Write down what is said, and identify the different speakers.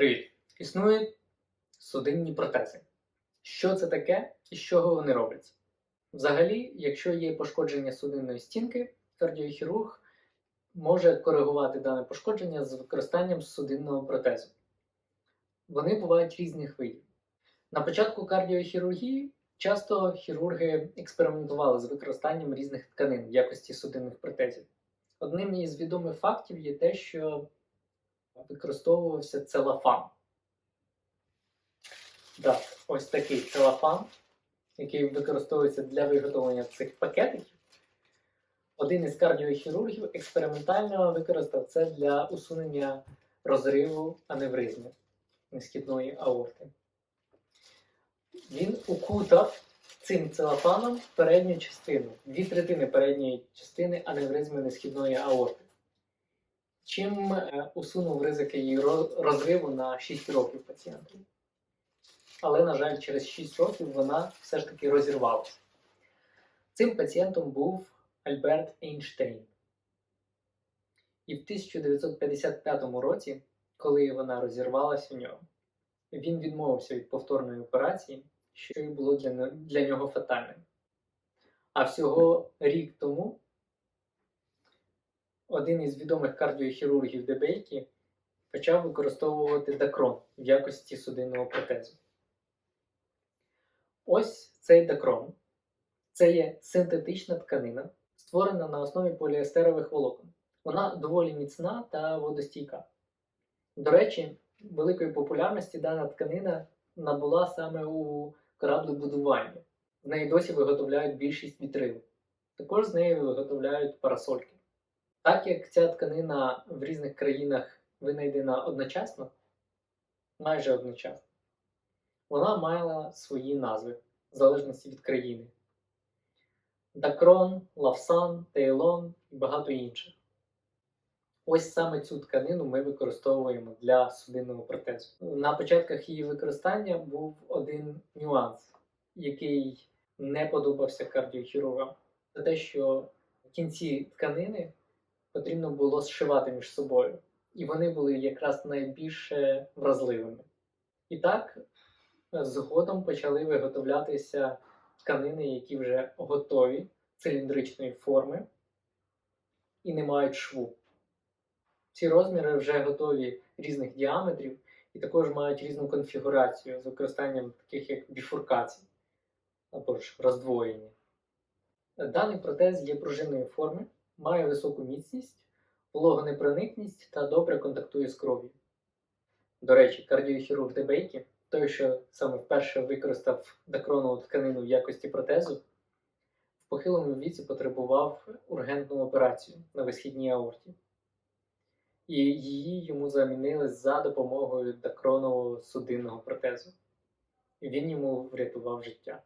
Speaker 1: Привіт! Існують судинні протези. Що це таке і з чого вони робляться? Взагалі, якщо є пошкодження судинної стінки, кардіохірург може коригувати дане пошкодження з використанням судинного протезу. Вони бувають різних видів. На початку кардіохірургії часто хірурги експериментували з використанням різних тканин в якості судинних протезів. Одним із відомих фактів є те, що використовувався целофан. Так, ось такий целофан, який використовується для виготовлення цих пакетиків. Один із кардіохірургів експериментально використав це для усунення розриву аневризми несхідної аорти. Він укутав цим целофаном передню частину, дві третини передньої частини аневризми несхідної аорти чим е, усунув ризики її розриву на 6 років пацієнту. Але, на жаль, через 6 років вона все ж таки розірвалася. Цим пацієнтом був Альберт Ейнштейн. І в 1955 році, коли вона розірвалася у нього, він відмовився від повторної операції, що і було для, для нього фатальним. А всього рік тому один із відомих кардіохірургів Дебейкі почав використовувати дакрон в якості судинного протезу. Ось цей дакрон. Це є синтетична тканина, створена на основі поліестерових волокон. Вона доволі міцна та водостійка. До речі, великої популярності дана тканина набула саме у кораблебудуванні. В неї досі виготовляють більшість вітрил. Також з неї виготовляють парасольки. Так як ця тканина в різних країнах винайдена одночасно, майже одночасно, вона мала свої назви в залежності від країни: Дакрон, Лавсан, Тейлон і багато інших. Ось саме цю тканину ми використовуємо для судинного протезу. На початках її використання був один нюанс, який не подобався кардіохірургам. Це те, що в кінці тканини потрібно було зшивати між собою. І вони були якраз найбільше вразливими. І так, згодом почали виготовлятися тканини, які вже готові циліндричної форми і не мають шву. Ці розміри вже готові різних діаметрів і також мають різну конфігурацію з використанням таких як біфуркацій або ж роздвоєння. Даний протез є пружинної форми, має високу міцність, вологонепроникність та добре контактує з кров'ю. До речі, кардіохірург Дебейкі, той, що саме вперше використав дакронову тканину в якості протезу, в похилому віці потребував ургентну операцію на висхідній аорті. І її йому замінили за допомогою дакронового судинного протезу. Він йому врятував життя.